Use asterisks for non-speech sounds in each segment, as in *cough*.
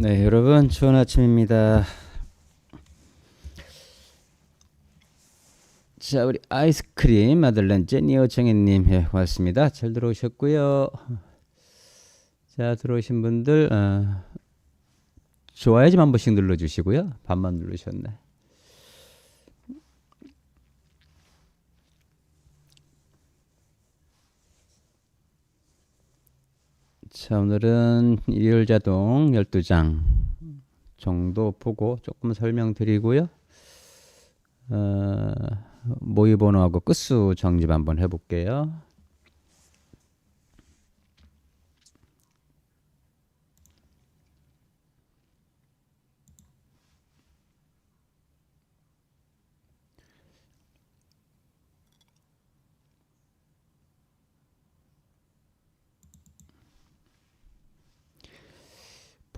네, 여러분 좋은 아침입니다. 자, 우리 아이스크림 마들렌 제니어 정혜님 예, 고맙습니다. 잘 들어오셨고요. 자, 들어오신 분들 어, 좋아요 좀 한 번씩 눌러주시고요. 반만 누르셨네. 자, 오늘은 일요일 자동 12장 정도 보고 조금 설명드리고요. 어, 모의 번호하고 끝수 정집 한번 해볼게요.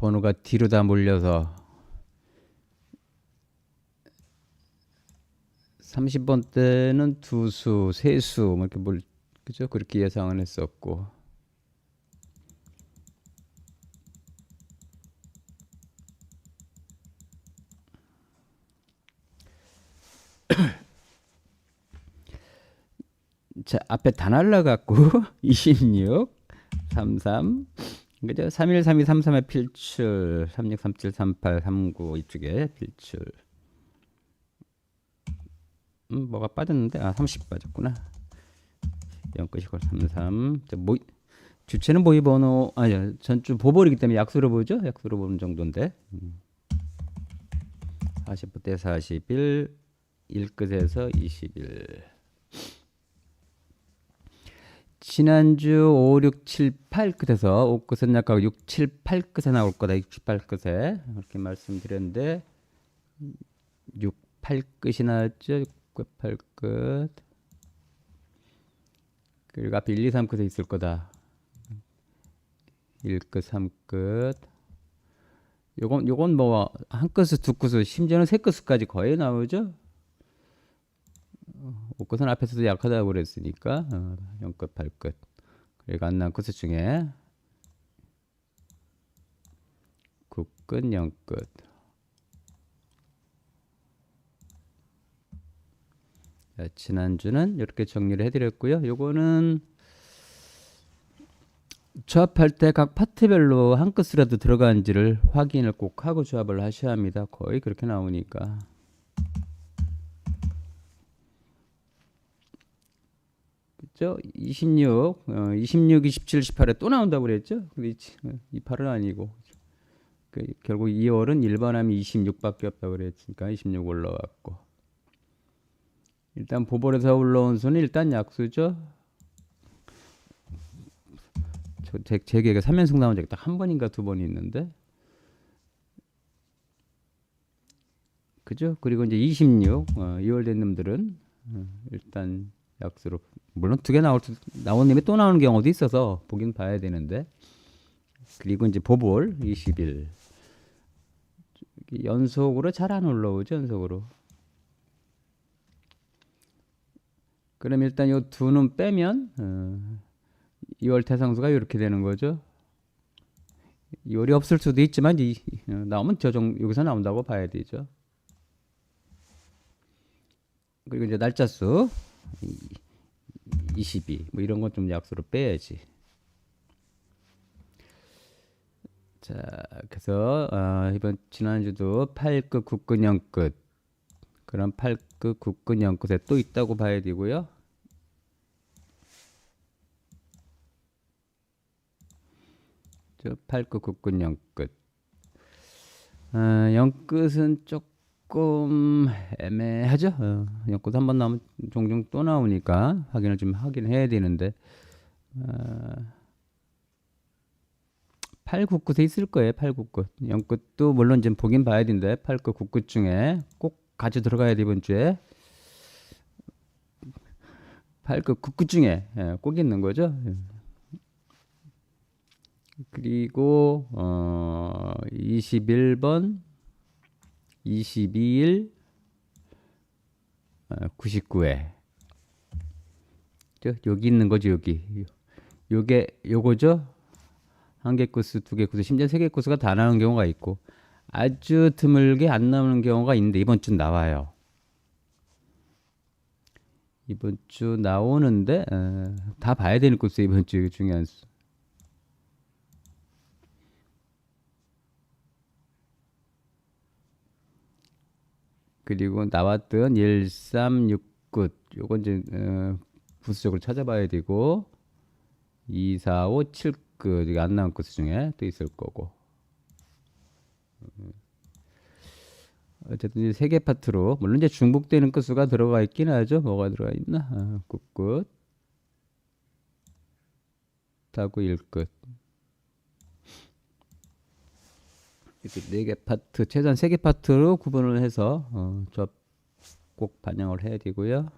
번호가 뒤로 다 몰려서 30번 때는 두 수, 세 수, 뭐 이렇게 뭘, 그죠? 그렇게 예상은 했었고. *clears throat* 자, 앞에 다 날라갔고, *laughs* 26, 33, 그죠? 31, 32, 33의 필출, 36, 37, 38, 39 이쪽에 필출. 음, 뭐가 빠졌는데? 아, 30 빠졌구나. 0끝이고 33. 자, 모 주체는 모의 번호 아니 전주 보벌이기 때문에 약수로 보죠? 약수로 보는 정도인데. 음. 40부터 41, 1끝에서 21. 지난주 5, 6, 7, 8 끝에서 5 끝은 약간 6, 7, 8 끝에 나올 거다. 6, 7, 8 끝에 이렇게 말씀드렸는데 6, 8 끝이 나왔죠. 6, 8 끝. 그리고 앞에 1, 2, 3 끝에 있을 거다. 1끝, 3끝. 요건 요건 뭐 한 끝수, 두 끝수, 심지어는 세 끝수까지 거의 나오죠. 5끝은 앞에서도 약하다고 그랬으니까 어, 0끝, 8끝. 그리고 안 나온 끝수 중에 9끝, 0끝. 자, 지난주는 이렇게 정리를 해드렸고요. 요거는 조합할 때 각 파트별로 한 끝이라도 들어간지를 확인을 꼭 하고 조합을 하셔야 합니다. 거의 그렇게 나오니까. 그죠? 26, 어, 26, 27, 18에 또 나온다고 그랬죠? 근데 28은 아니고. 그, 결국 2월은 1번하면 26밖에 없다고 그랬으니까 26 올라왔고. 일단 보벌에서 올라온 수는 일단 약수죠. 저, 제, 제 계획에 3연승 나온 적이 딱 한 번인가 두번 있는데. 그죠? 그리고 이제 26, 어, 2월 된 놈들은 어, 일단 약수로 물론 두 개 나올 나온 님이 또 나오는 경우도 있어서 보긴 봐야 되는데. 그리고 이제 보볼 21 연속으로 잘 안 올라오죠 연속으로. 그럼 일단 요 두는 빼면 어, 2월 태상수가 이렇게 되는 거죠. 2월이 없을 수도 있지만 이, 어, 나오면 저 정, 여기서 나온다고 봐야 되죠. 그리고 이제 날짜 수 22. 뭐 이런 건 좀 약수로 빼야지. 자, 그래서 어, 이번 지난주도 8끝, 9끝, 0끝 그럼 8끝, 9끝, 0끝에 또 있다고 봐야 되고요. 저 8끝, 9끝, 0끝 어, 0끝은 조금 애매하죠. 어, 0끝 한번 나오면 종종 또 나오니까 확인을 좀 하긴 해야 되는데 어, 8, 9, 9에 있을 거예요. 8, 9, 9. 0끝도 물론 좀 보긴 봐야 되는데 8, 9, 9, 9 중에 꼭 가져 들어가야 돼 이번 주에 8, 9, 9, 9 중에 예, 꼭 있는 거죠. 그리고 어, 21번 22일 99회 저 여기 있는 거죠 여기 요게 요거죠 한 개 코스, 두 개 코스, 심지어 세 개 코스가 다 나오는 경우가 있고 아주 드물게 안 나오는 경우가 있는데 이번 주 나와요. 이번 주 나오는데 어, 다 봐야 되는 코스 이번 주 중요한 수. 그리고 나왔던 1369 요건 이제 어, 부수적으로 찾아봐야 되고 2, 4, 5, 7끝 이게 안 나온 코스 중에 또 있을 거고. 음. 어쨌든 세개 파트로 물론 이제 중복되는 끝수가 들어가 있긴 하죠. 뭐가 들어가 있나? 아, 굿굿. 타고 1끝 이렇게 네 개 파트 최소한 세 개 파트로 구분을 해서 어, 저꼭 반영을 해야 되고요.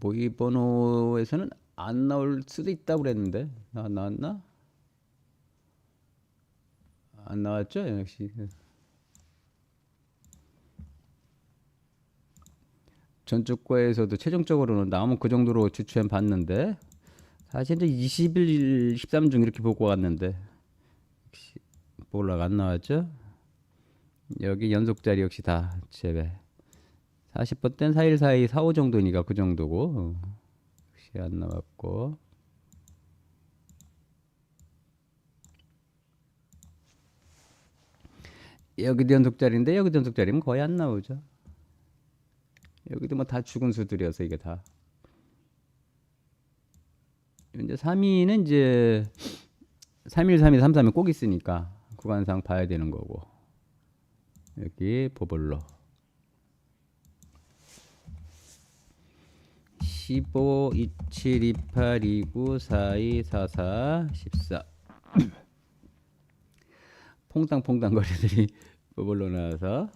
모의 번호에서는 안 나올 수도 있다고 그랬는데 나 나왔나? 안 나왔죠? 역시 전주과에서도 최종적으로는 나오면 그 정도로 추천 봤는데 사실 이제 21, 13중 이렇게 보고 왔는데 역시 볼락 안 나왔죠? 여기 연속 자리 역시 다 제외. 40번 땐 4일 사이 4, 5 정도니까 그 정도고. 어, 역시 안 나왔고 여기도 연속자리인데 여기도 연속자리면 거의 안 나오죠. 여기도 뭐 다 죽은 수들이어서 이게 다. 이제 3위는 이제 3일, 3일, 3, 3이 꼭 있으니까 구간상 봐야 되는 거고. 여기 보볼로. 15, 27, 28, 29, 42, 44, 14. 퐁당퐁당 거리들이 버블로 *laughs* 나와서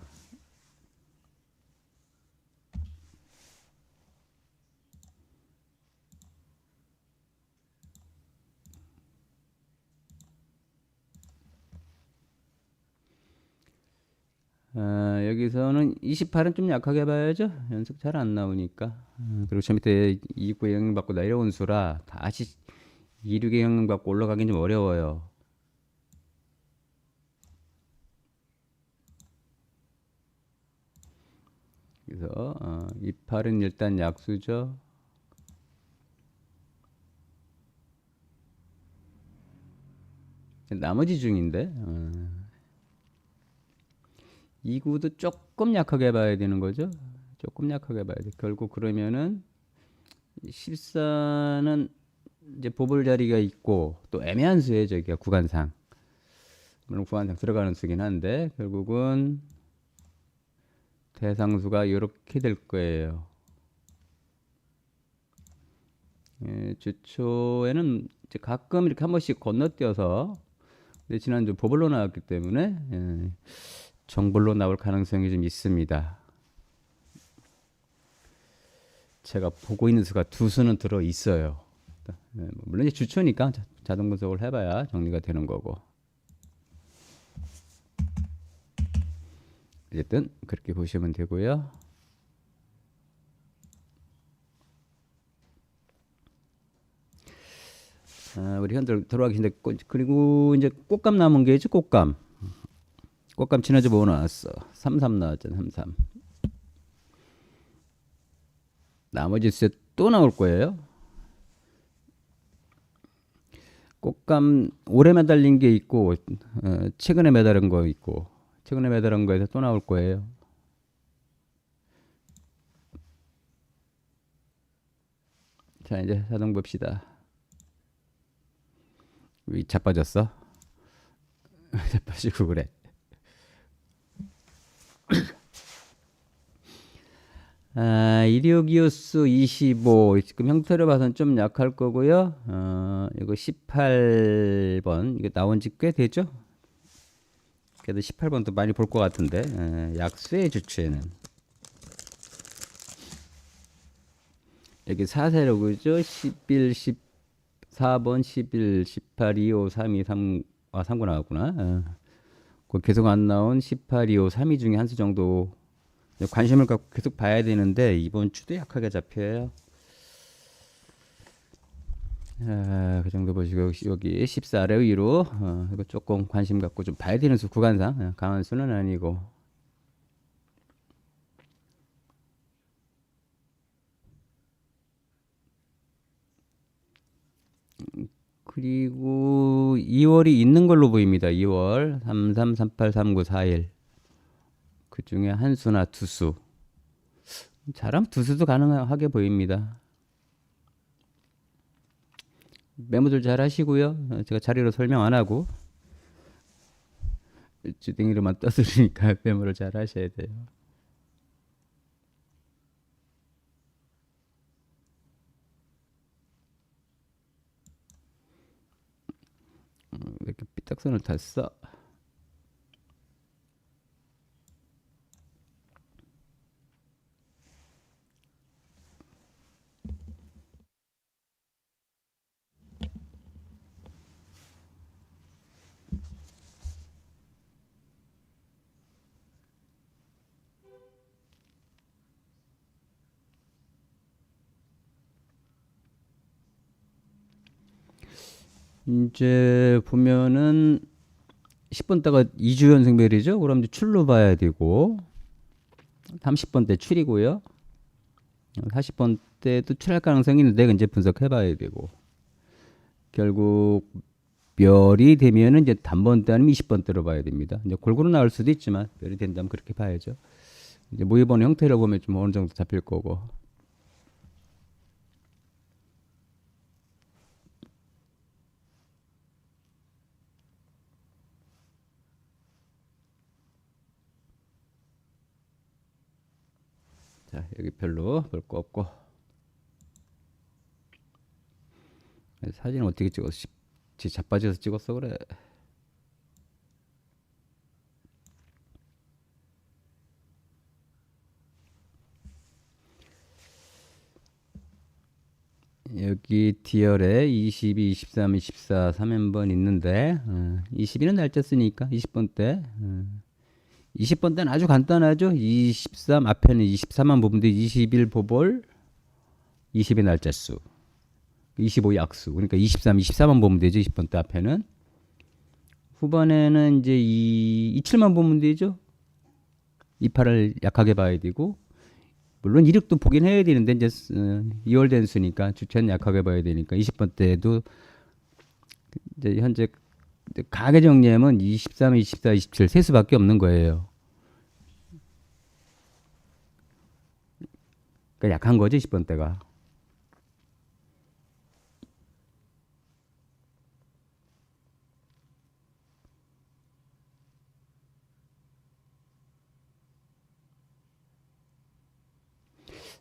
아, 여기서는 28은 좀 약하게 봐야죠. 연속 잘 안 나오니까. 아, 그리고 저 밑에 29의 영향 받고 내려온 수라 다시 26의 영향 받고 올라가긴 좀 어려워요. 그래서 어, 28은 일단 약수죠. 나머지 중인데 어. 2구도 조금 약하게 봐야 되는 거죠. 조금 약하게 봐야 돼. 결국 그러면은 14는 이제 보볼 자리가 있고 또 애매한 수예요. 저기가 구간상. 물론 구간상 들어가는 수긴 한데 결국은 대상수가 이렇게 될 거예요. 예, 주초에는 가끔 이렇게 한 번씩 건너뛰어서 근데 지난주 보벌로 나왔기 때문에 예, 정벌로 나올 가능성이 좀 있습니다. 제가 보고 있는 수가 두 수는 들어 있어요. 예, 물론 이제 주초니까 자- 자동 분석을 해봐야 정리가 되는 거고. 어쨌든 그렇게 보시면 되고요. 아, 우리 현들 들어가기 전에 꽃- 그리고 이제 꽃감 남은 게 있죠 꽃감. 꽃감 지난주 뭐 나왔어? 33 나왔잖아 33. 나머지 셋 또 나올 거예요. 꽃감 올해 매달린 게 있고 어, 최근에 매달은 거 있고 최근에 매달은 거에서 또 나올 거예요. 자 이제 자동 봅시다. 왜 자빠졌어? *laughs* 자빠지고 그래. *coughs* 아, 이료기호수 25 지금 형태를 봐서는 좀 약할 거고요. 어, 이거 18번 이거 나온 지 꽤 되죠? 그래도 18번도 많이 볼 것 같은데 에, 약수의 주체는 여기 4세로 그죠? 11, 10 4번 11 18 25 32 3 아, 3구 나왔구나. 어. 그 계속 안 나온 18 25 32 중에 한 수 정도 관심을 갖고 계속 봐야 되는데 이번 주도 약하게 잡혀요. 아, 그 정도 보시고 여기 14 아래 위로 어, 이거 조금 관심 갖고 좀 봐야 되는 수 구간상 어, 강한 수는 아니고 그리고 2월이 있는 걸로 보입니다. 2월 33, 38, 39, 41. 그 중에 한 수나 두 수. 잘하면 두 수도 가능하게 보입니다. 메모들 잘 하시고요. 어, 제가 자리로 설명 안 하고 주댕이로만 *laughs* 떠들으니까 메모를 잘 하셔야 돼요. 음, 왜 이렇게 삐딱선을 탔어? 이제 보면은 10번 대가 2주 연승별이죠. 그럼 이제 출로 봐야 되고 30번 대 출이고요. 40번 때도 출할 가능성이 있는데 이제 분석해 봐야 되고 결국 멸이 되면은 이제 단번 대 아니면 20번 대로 봐야 됩니다. 이제 골고루 나올 수도 있지만 멸이 된다면 그렇게 봐야죠. 이제 모의번 형태를 보면 좀 어느 정도 잡힐 거고 자 여기 별로 볼 거 없고 사진을 어떻게 찍었어? 지 자빠져서 찍었어 그래. 여기 D열에 22, 23, 24, 3연번 있는데 어, 22는 날짜 쓰니까 20번 때 어, 20번 때는 아주 간단하죠. 23 앞에는 23만 보면 돼. 21 보볼 20의 날짜 수. 25 약수. 그러니까 23, 24만 보면 되죠. 20번 때 앞에는. 후반에는 이제 이 27만 보면 되죠. 28을 약하게 봐야 되고 물론 이력도 보긴 해야 되는데 이제 2월 된 수니까 주체는 약하게 봐야 되니까 20번 때도 이제 현재 가계 정리하면 23, 24, 27 세 수밖에 없는 거예요. 그러니까 약한 거지 10번 때가.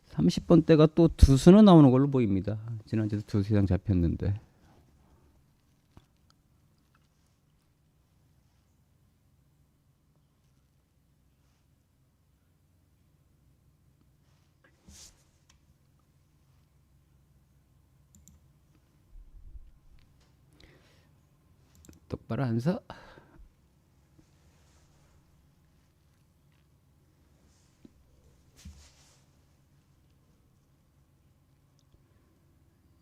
삼십 번 때가 또 두 수는 나오는 걸로 보입니다. 지난주도 두수 이상 잡혔는데. 똑바로 앉아.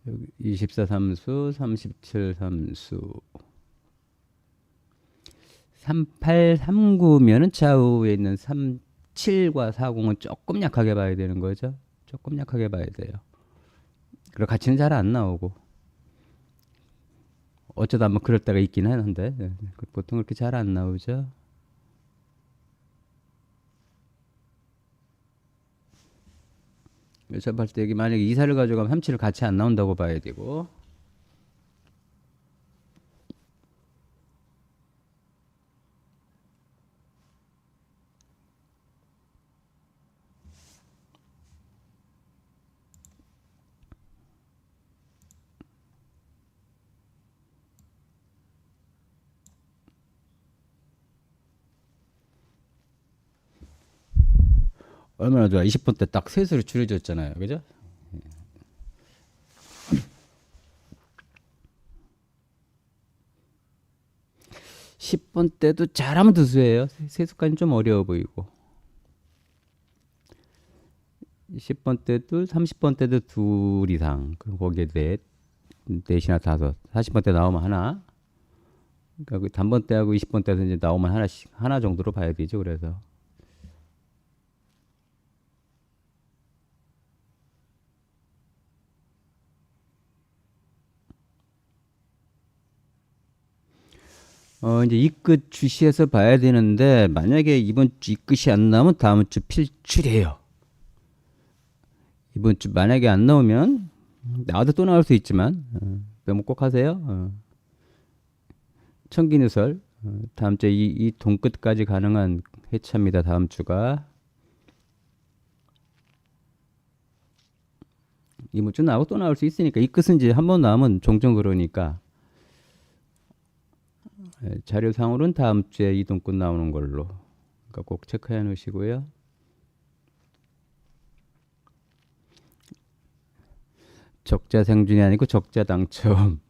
여기 24 삼수, 37 삼수. 38, 39면은 좌우에 있는 37과 40은 조금 약하게 봐야 되는 거죠. 조금 약하게 봐야 돼요. 그리고 같이는 잘 안 나오고. 어쩌다 한번 그럴 때가 있긴 하는데 네, 그 보통 그렇게 잘 안 나오죠. 접할 때 여기 만약에 이사를 가져가면 삼치를 같이 안 나온다고 봐야 되고 얼마나 좋아. 20분 때 딱 셋으로 줄여줬잖아요. 그죠? 십 번 때도 잘하면 두수예요. 세수까지는 좀 어려워 보이고. 십 번 때도 삼십 번 때도 둘 이상. 그럼 거기에 넷, 넷이나 다섯. 사십 번 때 나오면 하나. 그러니까 그 단번 때하고 이십 번 때에서 이제 나오면 하나씩 하나 정도로 봐야 되죠. 그래서 어 이제 이 끝 주시해서 봐야 되는데 만약에 이번 주 이 끝이 안 나오면 다음 주 필출이에요. 이번 주 만약에 안 나오면 나와도 또 나올 수 있지만 어, 메모 꼭 하세요. 어. 청기누설 어, 다음 주에 이, 이 동끝까지 가능한 회차입니다. 다음 주가 이번 주 나오고 또 나올 수 있으니까 이 끝은 이제 한 번 나오면 종종 그러니까 예, 자료상으로는 다음 주에 이동권 나오는 걸로 그러니까 꼭 체크해 놓으시고요. 적자 생준이 아니고 적자 당첨.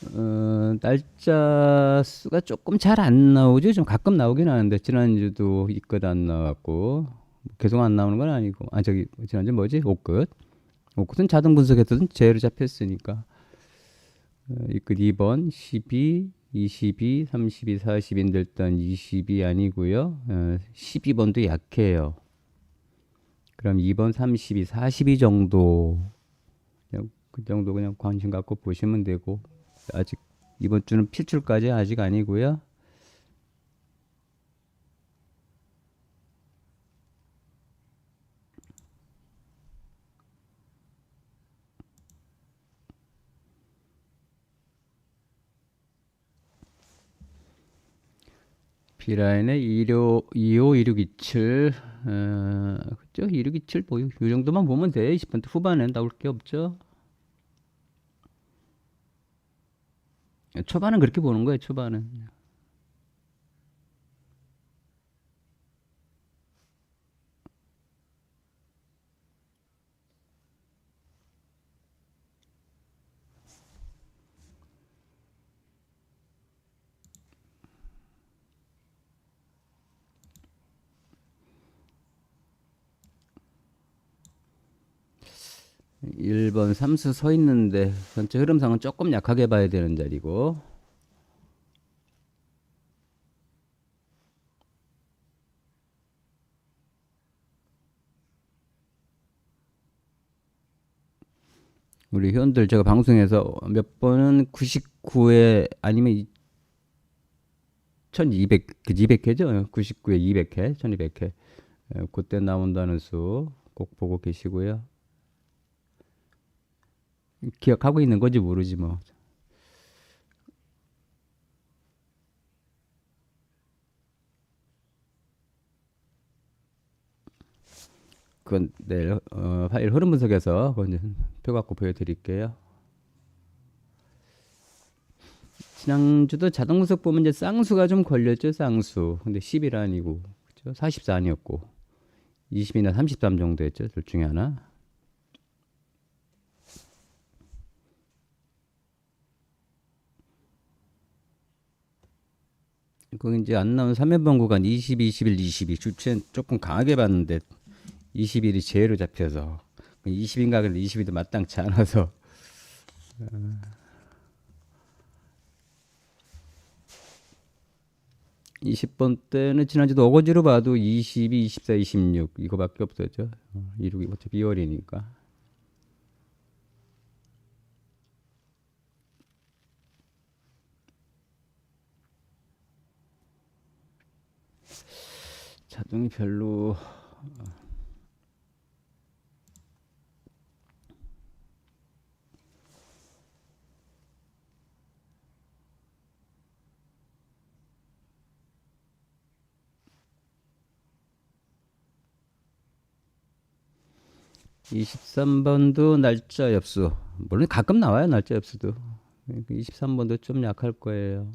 *laughs* 어, 날짜 수가 조금 잘 안 나오죠. 좀 가끔 나오긴 하는데 지난주도 이끝 안 나왔고 계속 안 나오는 건 아니고 아 저기 지난주 뭐지? 오끝. 오끝은 자동 분석했던 제로 잡혔으니까 어, 이끝 2번 12 22 32 40인데 일단 20이 아니고요. 어, 12번도 약해요. 그럼 2번 32 42 정도 그 정도 그냥 관심 갖고 보시면 되고 아직 이번 주는 필출까지 아직 아니고요. B라인에 25, 25, 2627, 어, 그죠? 2627 보유. 이 정도만 보면 돼. 20번 대 후반엔 나올 게 없죠. 초반은 그렇게 보는 거예요. 초반은. 일번 삼수 서 있는데 전체 흐름상은 조금 약하게 봐야 되는 자리고 우리 회원들 제가 방송에서 몇 번은 99회 아니면 1200, 200회죠? 99회 200회, 1200회. 그때 나온다는 수 꼭 보고 계시고요. 기억하고 있는 건지 모르지 뭐. 그건 내일 어, 파일 흐름 분석에서 그건 표 갖고 보여드릴게요. 지난주도 자동 분석 보면 이제 쌍수가 좀 걸렸죠, 쌍수. 근데 10일 아니고, 그죠? 44 아니었고, 20이나 33 정도 했죠, 둘 중에 하나. 그 이제 안 나온 3연번 구간 20, 21, 22 주체는 조금 강하게 봤는데 21이 제로 잡혀서 20인가 그런데 22도 마땅치 않아서 어. 20번 때는 지난주도 어거지로 봐도 22, 24, 26 이거밖에 없었죠. 어, 이룩이 어차피 2월이니까. 자동이 별로 이십삼 번도 날짜 엽수. 물론 가끔 나와요, 날짜 엽수도. 이십삼 번도 좀 약할 거예요.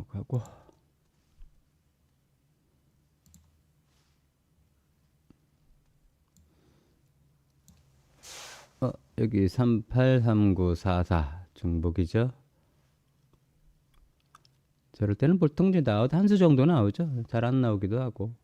넘어가고 어, 여기 383944 중복이죠. 저럴 때는 보통 이제 나와도 한 수 정도 나오죠. 잘 안 나오기도 하고.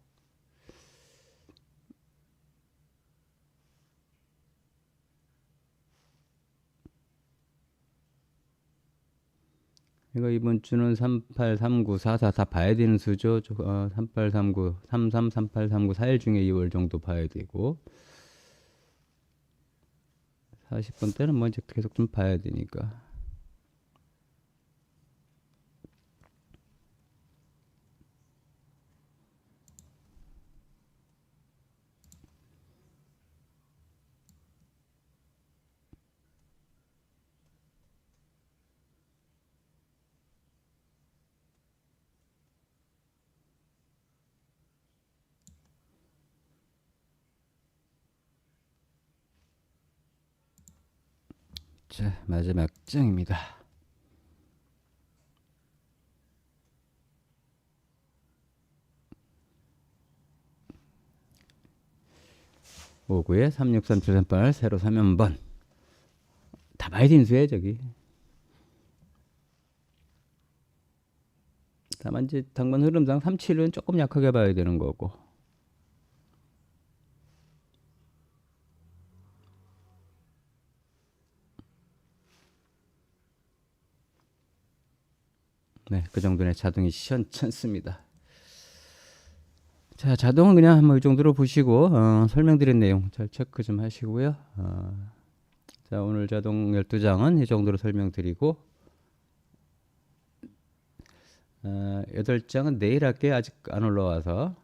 이거 이번 주는 383944 다 봐야 되는 수죠. 저- 어, 3839 33 3839 4일 중에 2월 정도 봐야 되고 40분 때는 뭐 이제 계속 좀 봐야 되니까. 자, 마지막 장입니다. 오구에 363738 새로 사면 번. 다 봐야 수야 저기. 다만 이제 당번 흐름상 37은 조금 약하게 봐야 되는 거고. 네, 그 정도의 자동이 시원찮습니다. 자, 자동은 그냥 뭐 이 정도로 보시고 어, 설명드린 내용 잘 체크 좀 하시고요. 어, 자, 오늘 자동 12장은 이 정도로 설명드리고 어, 8장은 내일 할게요. 아직 안 올라와서.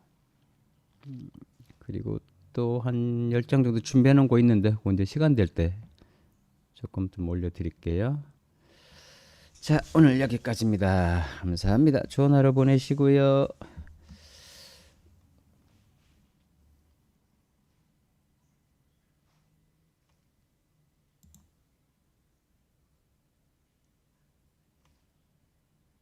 음, 그리고 또 한 10장 정도 준비해 놓은 거 있는데 이제 시간 될 때 조금 좀 올려 드릴게요. 자, 오늘 여기까지입니다. 감사합니다. 좋은 하루 보내시고요.